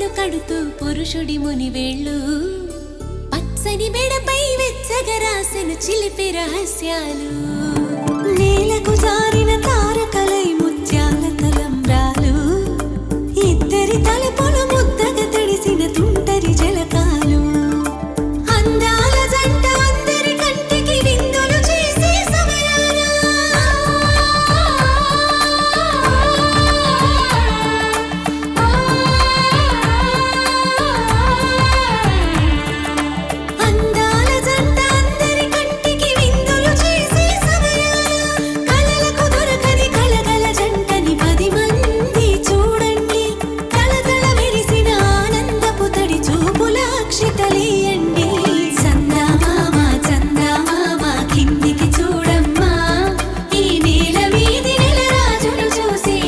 పుస్తెలు కడుతూ పురుషుడి మునివేళ్ళు పచ్చని మెడపై వెచ్చగా చిలిపి రహస్యాలు.